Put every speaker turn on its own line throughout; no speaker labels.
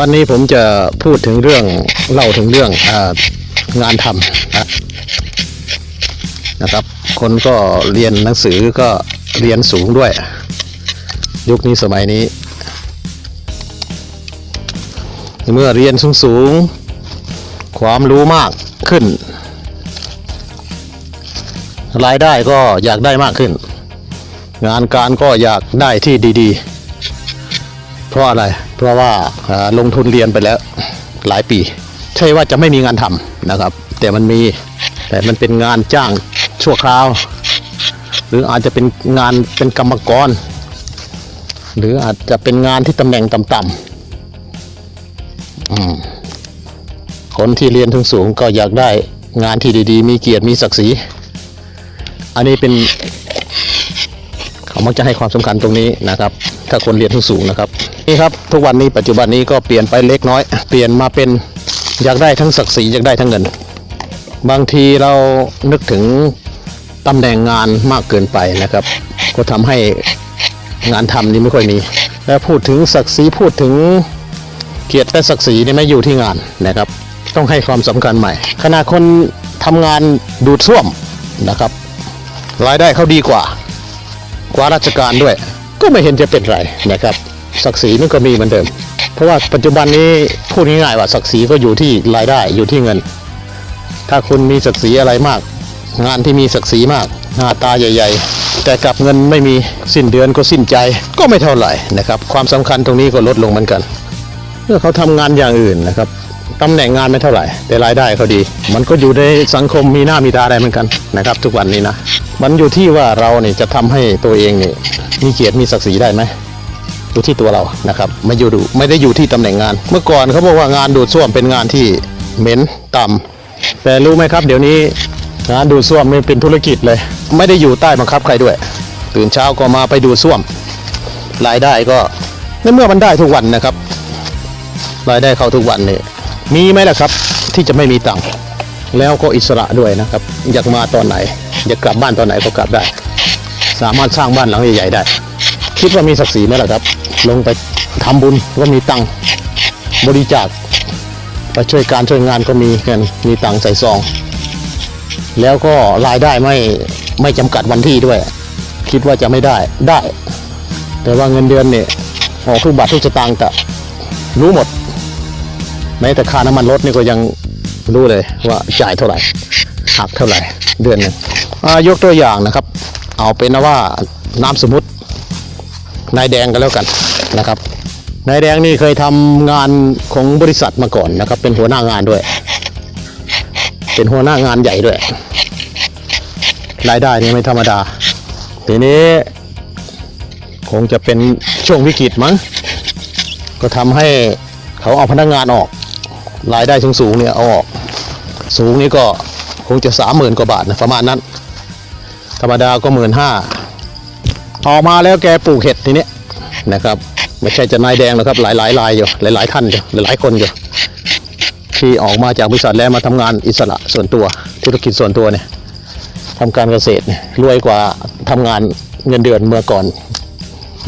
วันนี้ผมจะพูดถึงเรื่องเล่าถึงเรื่ององานทำนะนะครับ คนก็เรียนหนังสือก็เรียนสูงด้วย ยุคนี้สมัยนี้ เมื่อเรียนสูงสูง ความรู้มากขึ้น รายได้ก็อยากได้มากขึ้น งานการก็อยากได้ที่ดี ๆ เพราะอะไร เพราะว่าลงทุนเรียนไปแล้วหลายปี ใช่ว่าจะไม่มีงานทำนะครับ แต่มันมีแต่มันเป็นงานจ้างชั่วคราว หรืออาจจะเป็นงานเป็นกรรมกร หรืออาจจะเป็นงานที่ตำแหน่งต่ำๆคนที่เรียนถึงสูงก็อยากได้งานที่ดีๆ มีเกียรติมีศักดิ์ศรีอันนี้เป็น เขามักจะให้ความสำคัญตรงนี้นะครับ ถ้าคนเรียนสูงนะครับนี่ครับทุกวันนี้ปัจจุบันนี้ก็เปลี่ยนไปเล็กน้อย เปลี่ยนมาเป็นอยากได้ทั้งศักดิ์ศรีอยากได้ทั้งเงิน บางทีเรานึกถึงตำแหน่งงานมากเกินไปนะครับ ก็ทำให้งานทำนี่ไม่ค่อยมี แล้วพูดถึงศักดิ์ศรีพูดถึงเกียรติและศักดิ์ศรีนี่ไม่อยู่ที่งานนะครับ ต้องให้ความสำคัญใหม่ขณะคนทำงานดูดซ่วมนะครับ รายได้เขาดีกว่า กว่าราชการด้วย ก็ไม่เห็นจะเป็นไรนะครับ ศักดิ์ศรีมันก็มีเหมือนเดิม เพราะว่าปัจจุบันนี้พูดง่ายๆว่าศักดิ์ศรีก็อยู่ที่รายได้อยู่ที่เงิน ถ้าคุณมีศักดิ์ศรีอะไรมาก งานที่มีศักดิ์ศรีมาก หน้าตาใหญ่ ๆ แต่กลับเงินไม่มีสิ้นเดือนก็สิ้นใจก็ไม่เท่าไหร่นะครับ ความสำคัญตรงนี้ก็ลดลงเหมือนกันเมื่อเขาทำงานอย่างอื่นนะครับ ตำแหน่งงานไม่เท่าไหร่ แต่รายได้เขาดี มันก็อยู่ในสังคมมีหน้ามีตาอะไรเหมือนกันนะครับ ทุกวันนี้นะ มันอยู่ที่ว่าเราเนี่ยจะทำให้ตัวเองเนี่ยมีเกียรติมีศักดิ์ศรีได้ไหมอยู่ที่ตัวเรานะครับไม่อยู่ดูไม่ได้อยู่ที่ตำแหน่งงาน เมื่อก่อนเขาบอกว่างานดูดซ่วมเป็นงานที่เหม็นต่ำแต่รู้ไหมครับ เดี๋ยวนี้งานดูดซ่วมมันเป็นธุรกิจเลย ไม่ได้อยู่ใต้บังคับใครด้วย ตื่นเช้าก็มาไปดูดซ่วมรายได้ก็ในเมื่อมันได้ทุกวันนะครับรายได้เข้าทุกวันเนี่ย มีไหมล่ะครับ ที่จะไม่มีตังค์แล้วก็อิสระด้วยนะครับ อยากมาตอนไหน อยากกลับบ้านตอนไหนก็กลับได้ สามารถสร้างบ้านหลังใหญ่ๆได้ คิดว่ามีศักดิ์ศรีไหมล่ะครับ ลงไปทำบุญก็มีตังค์บริจาคไปช่วยการช่วยงานก็มีเงินมีตังค์ใส่ซอง แล้วก็รายได้ไม่ไม่จำกัดวันที่ด้วย คิดว่าจะไม่ได้ได้ แต่ว่าเงินเดือนเนี่ยออกทุกบาททุกสตางค์แต่รู้หมด แม้แต่ค่าน้ำมันรถนี่ก็ยังรู้เลยว่าจ่ายเท่าไหร่หักเท่าไหร่เดือนหนึงอ่ายกตัวอย่างนะครับ เอาเป็นว่าน้ำสมมุตินายแดงกันแล้วกันนะครับนายแดงนี่เคยทำงานของบริษัทมาก่อนนะครับ เป็นหัวหน้างานด้วย เป็นหัวหน้างานใหญ่ด้วยรายได้นี่ไม่ธรรมดา ทีนี้ คงจะเป็นช่วงวิกฤตมั้งก็ทำให้เขาเอาพนักงานออก รายได้สูงสูงๆเนี่ยเอาออกสูงนี่ก็คงจะสามหมื่นกว่าบาทนะประมาณนั้น ธรรมดาก็หมื่นห้าออกมาแล้วแกปลูกเห็ดทีนี้นะครับ ไม่ใช่จะนายแดงหรอกครับหลายหลายรายอยู่หลายหลายท่านอยู่หลายหลายๆคนอยู่ที่ออกมาจากบริษัทแล้วมาทำงานอิสระส่วนตัวธุรกิจส่วนตัวเนี่ยทำการเกษตรเนี่ยรวยกว่าทำงานเงินเดือนเมื่อก่อน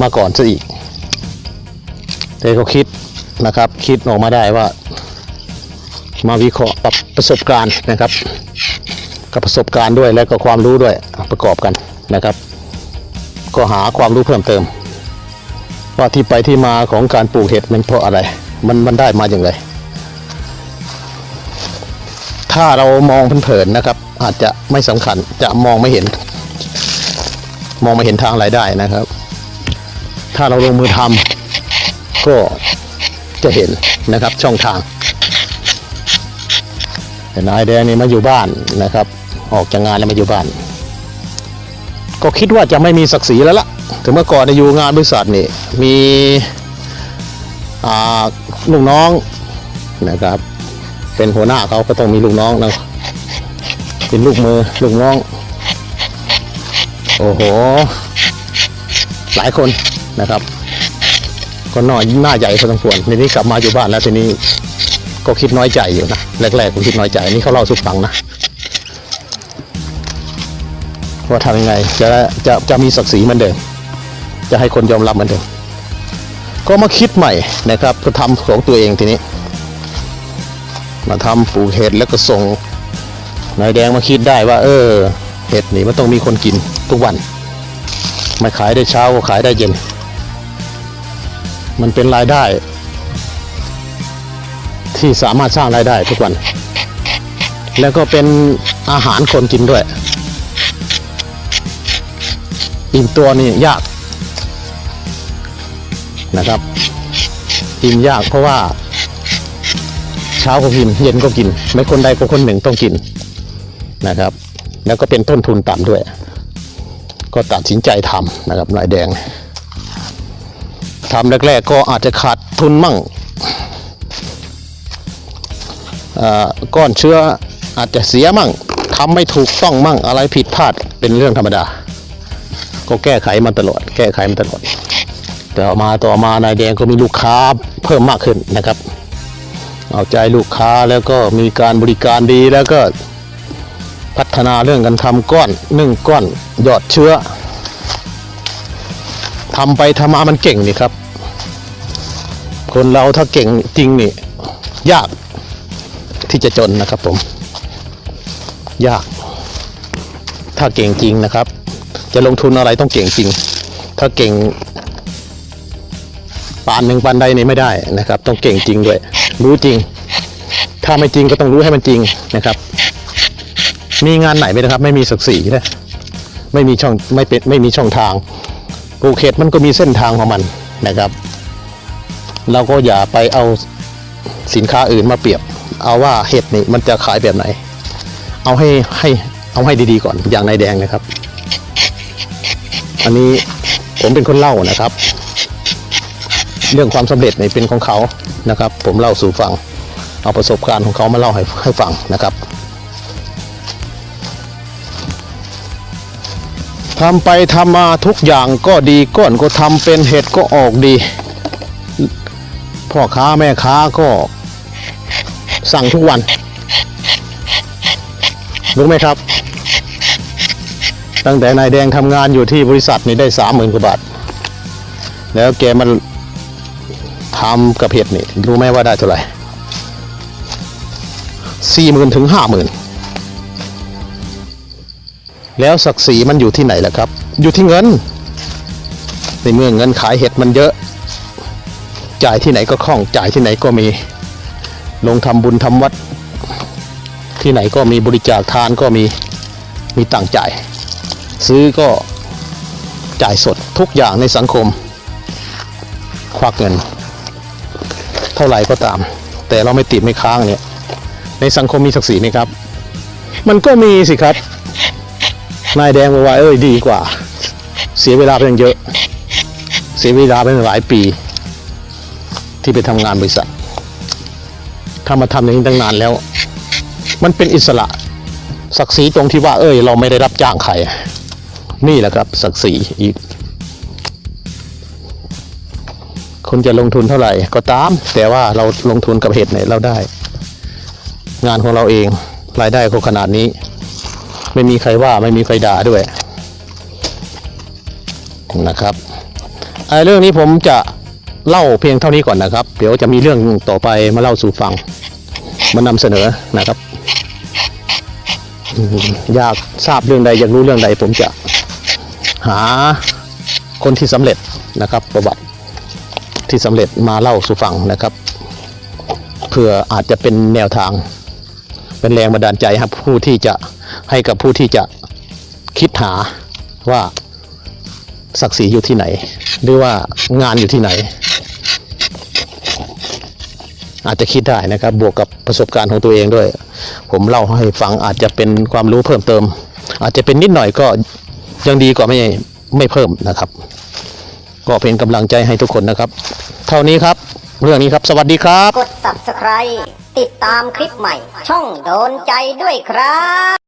มาก่อนซะอีกแต่ก็คิดนะครับ คิดออกมาได้ว่า มาวิเคราะห์ปรับประสบการณ์นะครับ กับประสบการณ์ด้วยและก็ความรู้ด้วยประกอบกันนะครับ ก็หาความรู้เพิ่มเติม ว่าที่ไปที่มาของการปลูกเห็ดมันเพราะอะไร มันมันได้มาอย่างไร ถ้าเรามองเผินๆนะครับ อาจจะไม่สำคัญจะมองไม่เห็น มองไม่เห็นทางรายได้นะครับ ถ้าเราลงมือทำก็จะเห็นนะครับช่องทาง แต่นายแดงนี่มาอยู่บ้านนะครับ ออกจากงานแล้วมาอยู่บ้าน ก็คิดว่าจะไม่มีศักดิ์ศรีแล้วล่ะถึงเมื่อก่อนเนยอยู่งานบริษัทนี่มีลูกน้องนะครับ เป็นหัวหน้าเขาก็ต้องมีลูกน้องนะเป็นลูกมือลูกน้อง โอ้โห หลายคนนะครับ ก็น้อยหน้าใหญ่พอสมควรทีนี้กลับมาอยู่บ้านแล้วทีนี้ ก็คิดน้อยใจอยู่นะแรกๆผมคิดน้อยใจนี่เขาเล่าสุดฟังนะว่าทำยังไงจะจะจะมีศักดิ์ศรีเหมือนเดิมจะให้คนยอมรับเหมือนเดิมก็มาคิดใหม่นะครับก็ทำของตัวเองทีนี้ มาทำปลูกเห็ดแล้วก็ส่งนายแดงมาคิดได้ว่า เออเห็ดนี่มันต้องมีคนกินทุกวันไม่ขายได้เช้าก็ขายได้เย็น มันเป็นรายได้ ที่สามารถสร้างรายได้ทุกวัน แล้วก็เป็นอาหารคนกินด้วย อิ่มตัวนี่ยากนะครับอิ่มยากเพราะว่า เช้าก็กินเย็นก็กิน ไม่คนใดก็คนหนึ่งต้องกินนะครับ แล้วก็เป็นต้นทุนต่ำด้วย ก็ตัดสินใจทำนะครับนายแดงทำแรกๆก็อาจจะขาดทุนมั่ง ก้อนเชื้ออาจจะเสียมั่งทำไม่ถูกต้องมั่งอะไรผิดพลาดเป็นเรื่องธรรมดา ก็แก้ไขมาตลอด แก้ไขมาตลอดแต่ออกมาต่อมานายแดงก็มีลูกค้าเพิ่มมากขึ้นนะครับ เอาใจลูกค้าแล้วก็มีการบริการดีแล้วก็พัฒนาเรื่องการทำก้อนนึ่งก้อนหยอดเชื้อทำไปทำมามันเก่งนี่ครับ คนเราถ้าเก่งจริงนี่ ยาก ที่จะจนนะครับผม ยาก ถ้าเก่งจริงนะครับ จะลงทุนอะไรต้องเก่งจริง ถ้าเก่งปานหนึ่งปานใดนี่ไม่ได้นะครับ ต้องเก่งจริงด้วย รู้จริง ถ้าไม่จริงก็ต้องรู้ให้มันจริงนะครับ มีงานไหนไหมนะครับ ไม่มีศักดิ์ศรีนะไม่มีช่องไม่เป็นไม่มีช่องทางปลูกเห็ดมันก็มีเส้นทางของมันนะครับ เราก็อย่าไปเอาสินค้าอื่นมาเปรียบ เอาว่าเห็ดนี่มันจะขายแบบไหน เอาให้ให้เอาให้ดีๆก่อนอย่างนายแดงนะครับ อันนี้ผมเป็นคนเล่านะครับ เรื่องความสำเร็จนี่เป็นของเขานะครับ ผมเล่าสู่ฟัง เอาประสบการณ์ของเขามาเล่าให้ให้ฟังนะครับทำไปทำมาทุกอย่างก็ดีก้อนก็ทำเป็นเห็ดก็ออกดีพ่อค้าแม่ค้าก็ สั่งทุกวัน รู้ไหมครับ ตั้งแต่นายแดงทำงานอยู่ที่บริษัทนี่ได้สามหมื่นกว่าบาท แล้วแกมันทำกับเห็ดนี่ รู้ไหมว่าได้เท่าไหร่สี่หมื่นถึงห้าหมื่นแล้วศักดิ์ศรีมันอยู่ที่ไหนล่ะครับ อยู่ที่เงิน ในเมื่อเงินขายเห็ดมันเยอะ จ่ายที่ไหนก็คล่อง จ่ายที่ไหนก็มี ลงทำบุญทำวัด ที่ไหนก็มีบริจาคทานก็มีมีต่างจ่าย ซื้อก็จ่ายสดทุกอย่างในสังคม ควักเงิน เท่าไหร่ก็ตาม แต่เราไม่ติดไม่ค้างเนี่ย ในสังคมมีศักดิ์ศรีไหมครับ มันก็มีสิครับ นายแดงบอกว่าเอ้ยดีกว่า เสียเวลาไปตั้งเยอะ เสียเวลาไปหลายปี ที่ไปทำงานบริษัท ถ้ามาทำอย่างนี้ตั้งนานแล้ว มันเป็นอิสระ ศักดิ์ศรีตรงที่ว่า เอ้ย เราไม่ได้รับจ้างใคร นี่แหละครับ ศักดิ์ศรีอีกคุณจะลงทุนเท่าไหร่ก็ตาม แต่ว่าเราลงทุนกับเห็ดเนี่ยเราได้ งานของเราเองรายได้ก็ขนาดนี้ ไม่มีใครว่าไม่มีใครด่าด้วยนะครับไอ้เรื่องนี้ผมจะ เล่าเพียงเท่านี้ก่อนนะครับ เดี๋ยวจะมีเรื่องต่อไปมาเล่าสู่ฟัง มานำเสนอนะครับ อยากทราบเรื่องใดอยากรู้เรื่องใด ผมจะหาคนที่สำเร็จนะครับ ประวัติที่สำเร็จมาเล่าสู่ฟังนะครับเพื่ออาจจะเป็นแนวทาง เป็นแรงบันดาลใจครับผู้ที่จะให้กับผู้ที่จะคิดหาว่า ศักดิ์ศรีอยู่ที่ไหน หรือว่างานอยู่ที่ไหน อาจจะคิดได้นะครับ บวกกับประสบการณ์ของตัวเองด้วย ผมเล่าให้ฟังอาจจะเป็นความรู้เพิ่มเติม อาจจะเป็นนิดหน่อยก็ยังดีกว่าไม่ไม่เพิ่มนะครับ ก็เป็นกำลังใจให้ทุกคนนะครับ เท่านี้ครับ เรื่องนี้ครับ สวัสดีครับ
กด subscribe ติดตามคลิปใหม่ ช่องโดนใจด้วยครับ